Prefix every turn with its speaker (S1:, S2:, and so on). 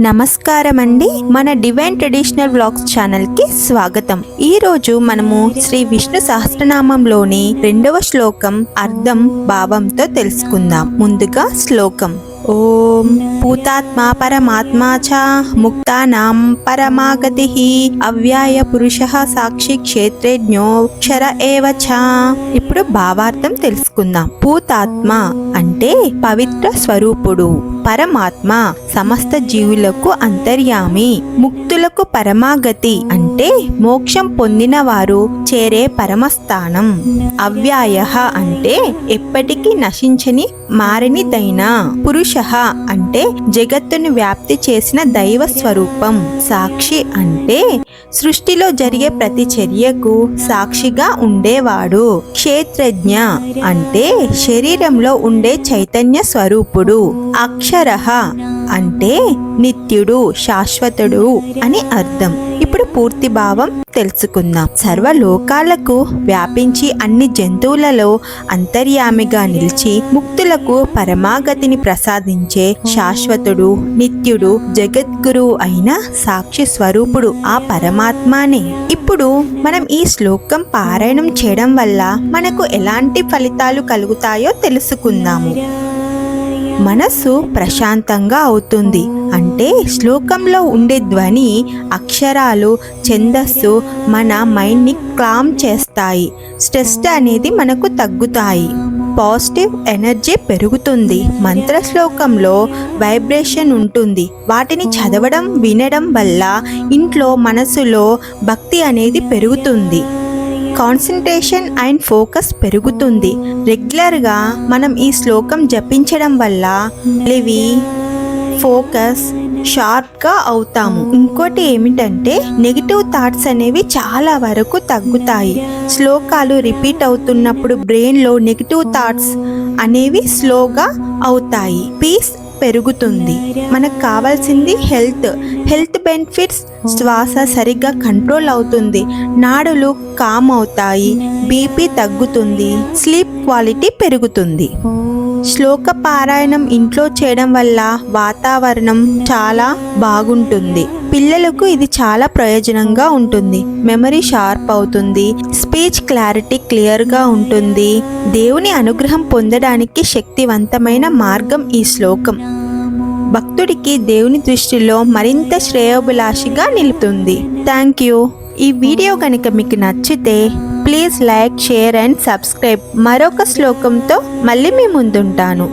S1: నమస్కారం అండి మన డివైన్ ట్రెడిషనల్ వ్లాగ్స్ ఛానల్కి స్వాగతం. ఈ రోజు మనము శ్రీ విష్ణు సహస్రనామంలోని రెండవ శ్లోకం అర్థం భావంతో తెలుసుకుందాం. ముందుగా శ్లోకం. ఓం భూతాత్మా పరమాత్మా చ ముక్తానాం పరమాగతి అవ్యాయ పురుష సాక్షి క్షేత్రజ్ఞో క్షర ఏవ చ. ఇప్పుడు భావార్థం తెలుసుకుందాం. భూతాత్మ అంటే పవిత్ర స్వరూపుడు. పరమాత్మ సమస్త జీవులకు అంతర్యామి. ముక్తులకు పరమాగతి అంటే మోక్షం పొందిన వారు చేరే పరమస్థానం. అవ్యాయ అంటే ఎప్పటికీ నశించని మారనిదైన. పురుష అంటే జగత్తును వ్యాప్తి చేసిన దైవ స్వరూపం. సాక్షి అంటే సృష్టిలో జరిగే ప్రతి చర్యకు సాక్షిగా ఉండేవాడు. క్షేత్రజ్ఞ అంటే శరీరంలో ఉండే చైతన్య స్వరూపుడు. అక్షర అంటే నిత్యుడు శాశ్వతుడు అని అర్థం. ఇప్పుడు పూర్తి భావం తెలుసుకుందాం. సర్వలోకాలకు వ్యాపించి అన్ని జంతువులలో అంతర్యామిగా నిలిచి ముక్తులకు పరమాగతిని ప్రసాదించే శాశ్వతుడు నిత్యుడు జగద్గురు అయిన సాక్షి స్వరూపుడు ఆ పరమాత్మానే. ఇప్పుడు మనం ఈ శ్లోకం పారాయణం చేయడం వల్ల మనకు ఎలాంటి ఫలితాలు కలుగుతాయో తెలుసుకుందాము. మనసు ప్రశాంతంగా అవుతుంది. అంటే శ్లోకంలో ఉండే ధ్వని అక్షరాలు ఛందస్సు మన మైండ్ని క్లామ్ చేస్తాయి. స్ట్రెస్ అనేది మనకు తగ్గుతాయి. పాజిటివ్ ఎనర్జీ పెరుగుతుంది. మంత్ర శ్లోకంలో వైబ్రేషన్ ఉంటుంది. వాటిని చదవడం వినడం వల్ల ఇంట్లో మనసులో భక్తి అనేది పెరుగుతుంది. కాన్సన్ట్రేషన్ అండ్ ఫోకస్ పెరుగుతుంది. రెగ్యులర్గా మనం ఈ శ్లోకం జపించడం వల్ల ఇవి ఫోకస్ షార్ప్గా అవుతాము. ఇంకోటి ఏమిటంటే నెగిటివ్ థాట్స్ అనేవి చాలా వరకు తగ్గుతాయి. శ్లోకాలు రిపీట్ అవుతున్నప్పుడు బ్రెయిన్లో నెగిటివ్ థాట్స్ అనేవి స్లోగా అవుతాయి. పీస్ పెరుగుతుంది. మనకు కావాల్సింది హెల్త్. హెల్త్ బెనిఫిట్స్ శ్వాస సరిగ్గా కంట్రోల్ అవుతుంది. నాడులు కామ్ అవుతాయి. బీపీ తగ్గుతుంది. స్లీప్ క్వాలిటీ పెరుగుతుంది. శ్లోక పారాయణం ఇంట్లో చేయడం వల్ల వాతావరణం చాలా బాగుంటుంది. పిల్లలకు ఇది చాలా ప్రయోజనంగా ఉంటుంది. మెమరీ షార్ప్ అవుతుంది. స్పీచ్ క్లారిటీ క్లియర్గా ఉంటుంది. దేవుని అనుగ్రహం పొందడానికి శక్తివంతమైన మార్గం ఈ శ్లోకం. భక్తుడికి దేవుని దృష్టిలో మరింత శ్రేయోభిలాషిగా నిలుపుతుంది. థ్యాంక్ యూ ఈ వీడియో కనుక మీకు నచ్చితే please like share and subscribe. మరొక శ్లోకంతో మళ్ళీ మీ ముందుంటాను.